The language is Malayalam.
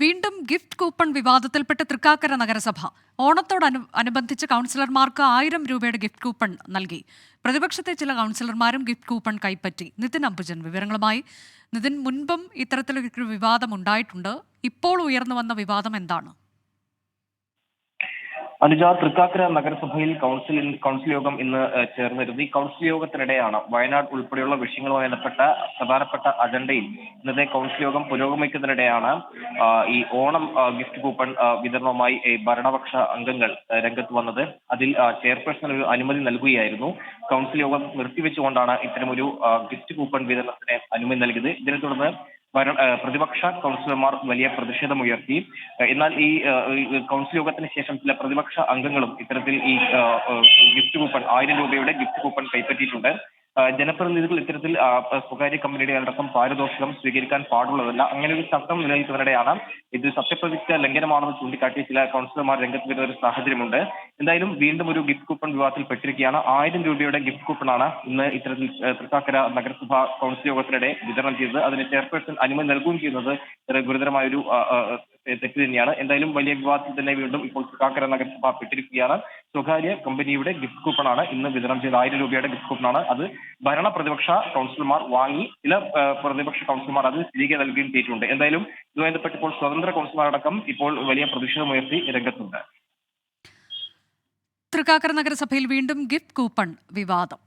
വീണ്ടും ഗിഫ്റ്റ് കൂപ്പൺ വിവാദത്തിൽപ്പെട്ട് തൃക്കാക്കര നഗരസഭ. ഓണത്തോടനു അനുബന്ധിച്ച് കൗൺസിലർമാർക്ക് ആയിരം രൂപയുടെ ഗിഫ്റ്റ് കൂപ്പൺ നൽകി. പ്രതിപക്ഷത്തെ ചില കൗൺസിലർമാരും ഗിഫ്റ്റ് കൂപ്പൺ കൈപ്പറ്റി. നിതിൻ അംബുജൻ വിവരങ്ങളുമായി. നിതിൻ മുൻപും ഇത്തരത്തിലൊരു വിവാദം ഉണ്ടായിട്ടുണ്ട്. ഇപ്പോൾ ഉയർന്നു വന്ന വിവാദം എന്താണ്? അനുജ തൃക്കാക്കര നഗരസഭയിൽ കൗൺസിൽ കൗൺസിൽ യോഗം ഇന്ന് ചേർന്നിരുന്നു. ഈ കൗൺസിൽ യോഗത്തിനിടെയാണ് വയനാട് ഉൾപ്പെടെയുള്ള വിഷയങ്ങളുമായി ബന്ധപ്പെട്ട പ്രധാനപ്പെട്ട അജണ്ടയിൽ ഇന്നത്തെ കൗൺസിൽ യോഗം പുരോഗമിക്കുന്നതിനിടെയാണ് ഈ ഓണം ഗിഫ്റ്റ് കൂപ്പൺ വിതരണവുമായി ഭരണപക്ഷ അംഗങ്ങൾ രംഗത്ത് വന്നത്. അതിൽ ചെയർപേഴ്സൺ ഒരു അനുമതി നൽകുകയായിരുന്നു. കൗൺസിൽ യോഗം നിർത്തിവെച്ചുകൊണ്ടാണ് ഇത്തരമൊരു ഗിഫ്റ്റ് കൂപ്പൺ വിതരണത്തിന് അനുമതി നൽകിയത്. ഇതിനെ തുടർന്ന് പ്രതിപക്ഷ കൗൺസിലർമാർ വലിയ പ്രതിഷേധമുയർത്തി എന്നാൽ ഈ കൗൺസിൽ യോഗത്തിന് ശേഷം ചില പ്രതിപക്ഷ അംഗങ്ങളും ഇത്തരത്തിൽ ഈ ഗിഫ്റ്റ് കൂപ്പൺ ആയിരം രൂപയുടെ ഗിഫ്റ്റ് കൂപ്പൺ കൈപ്പറ്റിയിട്ടുണ്ട്. ജനപ്രതിനിധികൾ ഇത്തരത്തിൽ സ്വകാര്യ കമ്പനിയുടെ അടക്കം പാരിതോഷികം സ്വീകരിക്കാൻ പാടുള്ളതല്ല. അങ്ങനെ ഒരു ശബ്ദം നിലനിൽക്കുന്നതിനിടെയാണ് ഇത് സത്യപ്രതിജ്ഞ ലംഘനമാണെന്ന് ചൂണ്ടിക്കാട്ടി ചില കൗൺസിലർമാർ രംഗത്ത് വരുന്ന ഒരു സാഹചര്യമുണ്ട്. എന്തായാലും വീണ്ടും ഒരു ഗിഫ്റ്റ് കൂപ്പൺ വിവാദത്തിൽ പെട്ടിരിക്കുകയാണ്. ആയിരം രൂപയുടെ ഗിഫ്റ്റ് കൂപ്പണാണ് ഇന്ന് ഇത്തരത്തിൽ തൃക്കാക്കര നഗരസഭ കൗൺസിൽ യോഗത്തിനിടെ വിതരണം ചെയ്തത്. അതിന് ചെയർപേഴ്സൺ അനുമതി നൽകുകയും ചെയ്യുന്നത് ഗുരുതരമായ ഗുരുതരമായൊരു തെറ്റ് തന്നെയാണ്. എന്തായാലും വലിയ വിവാദത്തിൽ തന്നെ വീണ്ടും ഇപ്പോൾ തൃക്കാക്കര നഗരസഭ പെട്ടിരിക്കുകയാണ്. സ്വകാര്യ കമ്പനിയുടെ ഗിഫ്റ്റ് കൂപ്പൺ ആണ് ഇന്ന് വിതരണം ചെയ്ത ആയിരം രൂപയുടെ ഗിഫ്റ്റ് കൂപ്പണാണ് അത്. ഭരണ പ്രതിപക്ഷ കൗൺസിലർമാർ വാങ്ങി ചില പ്രതിപക്ഷ കൗൺസിലർമാർ അത് തിരികെ നൽകുകയും ചെയ്തിട്ടുണ്ട്. എന്തായാലും ഇതുമായി ബന്ധപ്പെട്ട് ഇപ്പോൾ സ്വതന്ത്ര കൗൺസിലറടക്കം ഇപ്പോൾ വലിയ പ്രതിഷേധമുയർത്തി രംഗത്തുണ്ട്. തൃക്കാക്കര നഗരസഭയിൽ വീണ്ടും ഗിഫ്റ്റ് കൂപ്പൺ വിവാദം.